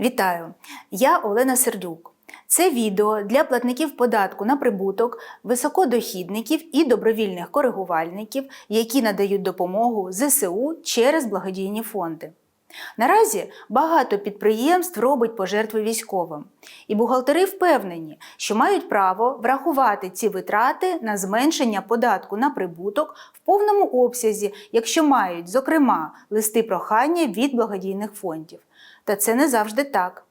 Вітаю! Я Олена Сердюк. Це відео для платників податку на прибуток, високодохідників і добровільних коригувальників, які надають допомогу ЗСУ через благодійні фонди. Наразі багато підприємств робить пожертви військовим, і бухгалтери впевнені, що мають право врахувати ці витрати на зменшення податку на прибуток в повному обсязі, якщо мають, зокрема, листи прохання від благодійних фондів. Та це не завжди так.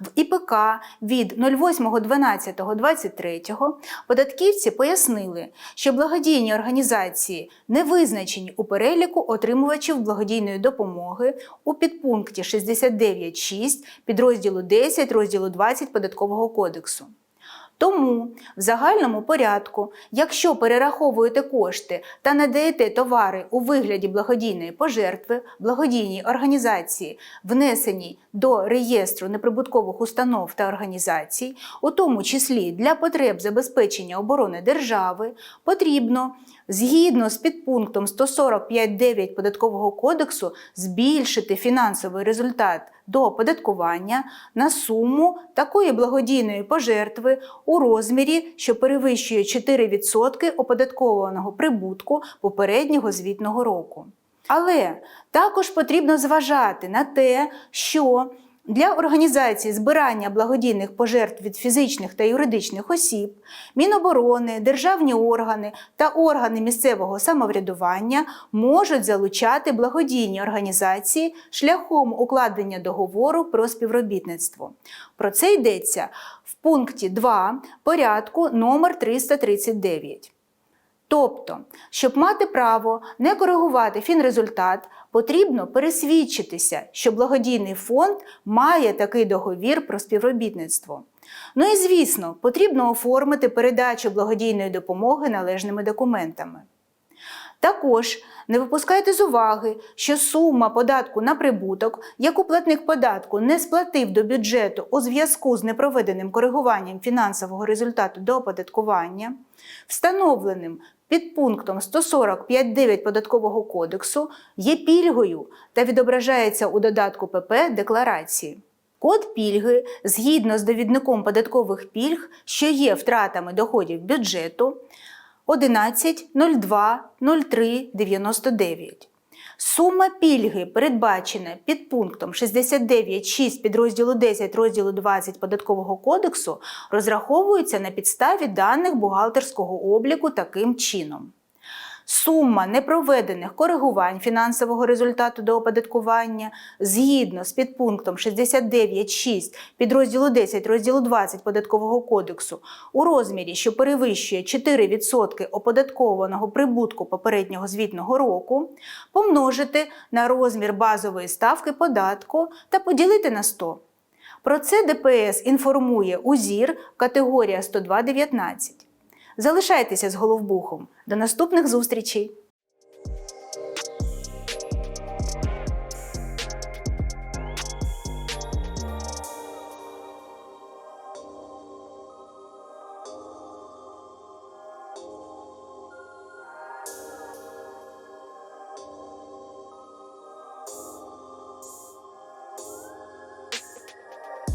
В ІПК від 08.12.23 податківці пояснили, що благодійні організації не визначені у переліку отримувачів благодійної допомоги у підпункті 69.6 підрозділу 10 розділу 20 Податкового кодексу. Тому в загальному порядку, якщо перераховуєте кошти та надаєте товари у вигляді благодійної пожертви, благодійній організації, внесеній до реєстру неприбуткових установ та організацій, у тому числі для потреб забезпечення оборони держави, потрібно згідно з підпунктом 145.9 Податкового кодексу збільшити фінансовий результат до оподаткування на суму такої благодійної пожертви у розмірі, що перевищує 4% оподаткованого прибутку попереднього звітного року. Але також потрібно зважати на те, що для організації збирання благодійних пожертв від фізичних та юридичних осіб, Міноборони, державні органи та органи місцевого самоврядування можуть залучати благодійні організації шляхом укладення договору про співробітництво. Про це йдеться в пункті 2 порядку номер 339. Тобто, щоб мати право не коригувати фінрезультат, потрібно пересвідчитися, що благодійний фонд має такий договір про співробітництво. Ну і звісно, потрібно оформити передачу благодійної допомоги належними документами. Також не випускайте з уваги, що сума податку на прибуток, яку платник податку не сплатив до бюджету у зв'язку з непроведеним коригуванням фінансового результату до оподаткування, встановленим під пунктом 145.9 Податкового кодексу, є пільгою та відображається у додатку ПП декларації. Код пільги згідно з довідником податкових пільг, що є втратами доходів бюджету 11.02.03.99. Сума пільги, передбачена під пунктом 69.6 підрозділу 10 розділу 20 Податкового кодексу, розраховується на підставі даних бухгалтерського обліку таким чином. Сума непроведених коригувань фінансового результату до оподаткування згідно з підпунктом 69.6 підрозділу 10 розділу 20 Податкового кодексу у розмірі, що перевищує 4% оподаткованого прибутку попереднього звітного року, помножити на розмір базової ставки податку та поділити на 100. Про це ДПС інформує УЗІР категорія 102.19. Залишайтеся з головбухом. До наступних зустрічей!